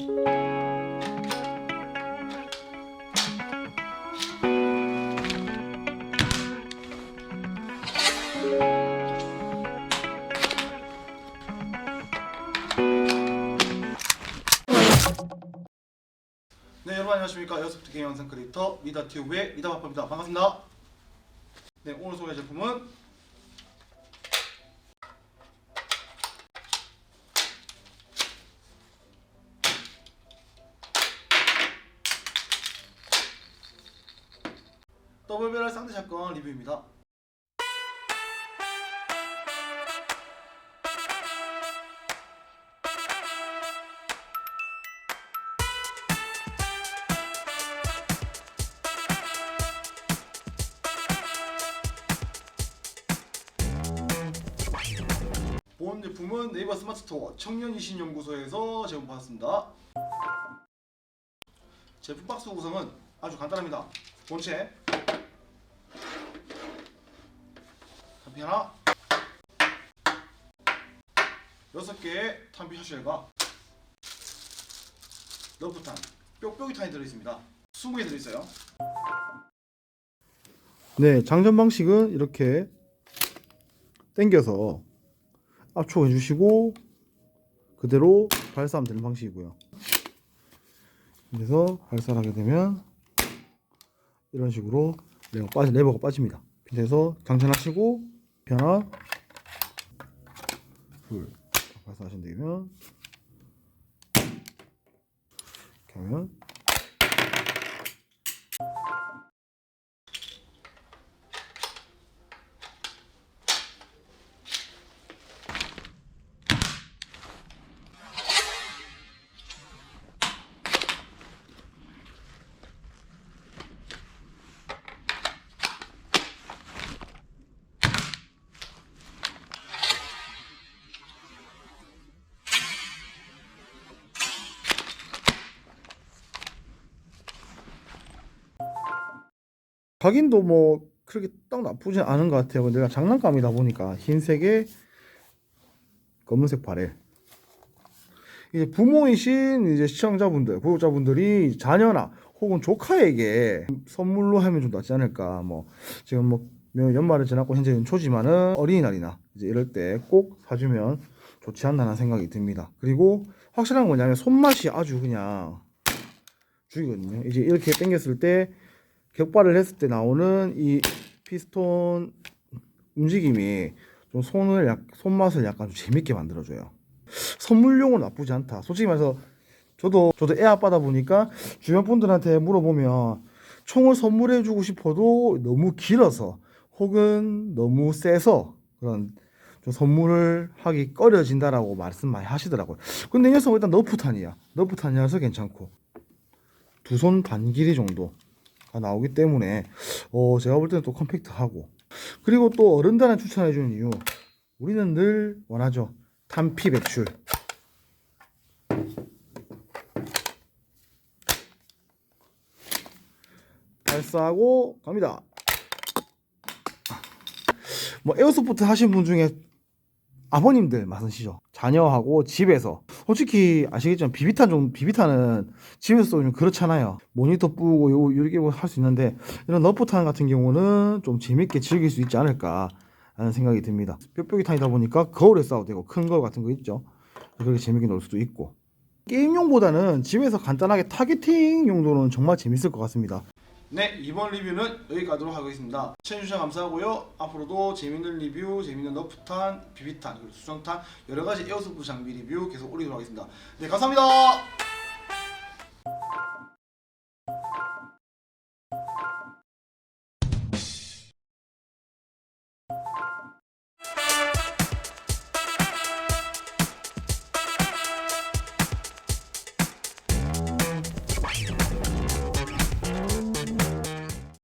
네 여러분 안녕하십니까? 여섯부터 게임 영상 크리에이터 미다튜브의 미다바빠입니다. 반갑습니다. 네 오늘 소개할 제품은 더블베럴 쌍대 샷건 리뷰입니다 본 제품은 네이버 스마트 스토어 청년이신연구소에서 제공받았습니다. 제품 박스 구성은 아주 간단합니다. 본체 탄피 하나 여섯 개의 탄피 샤쉘과 러프탄 뾱뾱이 탄이 들어있습니다. 20개 들어있어요. 네, 장전 방식은 이렇게 당겨서 압축해 주시고 그대로 발사하면 되는 방식이고요. 그래서 발사를 하게 되면 이런 식으로 레버가 빠집니다. 그래서 장전하시고 하나 둘 발사하시면 되면 이렇게 하면 각인도 뭐 그렇게 딱 나쁘진 않은 것 같아요. 근데 장난감이다 보니까 흰색에 검은색 바렐. 이제 부모이신 이제 시청자분들, 구독자분들이 자녀나 혹은 조카에게 선물로 하면 좀 낫지 않을까. 뭐 지금 뭐 연말을 지났고 현재 연초지만은 어린이날이나 이제 이럴 때 꼭 사주면 좋지 않나라는 생각이 듭니다. 그리고 확실한 건 뭐냐면 손맛이 아주 그냥 죽이거든요. 이제 이렇게 당겼을 때 격발을 했을 때 나오는 이 피스톤 움직임이 좀 손을 약 손맛을 약간 좀 재밌게 만들어줘요. 선물용은 나쁘지 않다. 솔직히 말해서 저도 저도 애 아빠다 보니까 주변 분들한테 물어보면 총을 선물해주고 싶어도 너무 길어서 혹은 너무 세서 그런 좀 선물을 하기 꺼려진다라고 말씀 많이 하시더라고요. 근데 이 녀석은 일단 너프탄이야. 너프탄이라서 괜찮고 두 손 반 길이 정도. 가 나오기 때문에 어 제가 볼 때는 또 컴팩트하고. 그리고 또 어른들한테 추천해 주는 이유 우리는 늘 원하죠. 탄피 배출. 발사하고 갑니다. 뭐 에어소프트 하신 분 중에 아버님들 많으시죠? 자녀하고 집에서. 솔직히 아시겠지만 비비탄 좀 비비탄은 집에서 좀 그렇잖아요. 모니터 뿌고 요 이렇게 할 수 있는데 이런 너프탄 같은 경우는 좀 재밌게 즐길 수 있지 않을까 하는 생각이 듭니다. 뾱뾱이 탄이다 보니까 거울에 싸워도 되고 큰 거울 같은 거 있죠? 그렇게 재밌게 놀 수도 있고. 게임용보다는 집에서 간단하게 타겟팅 용도로는 정말 재밌을 것 같습니다 네 이번 리뷰는 여기까지로 하겠습니다. 시청해주셔서 감사하고요. 앞으로도 재밌는 리뷰 재밌는 너프탄 비비탄 그리고 수정탄 여러가지 에어소프 장비 리뷰 계속 올리도록 하겠습니다. 네 감사합니다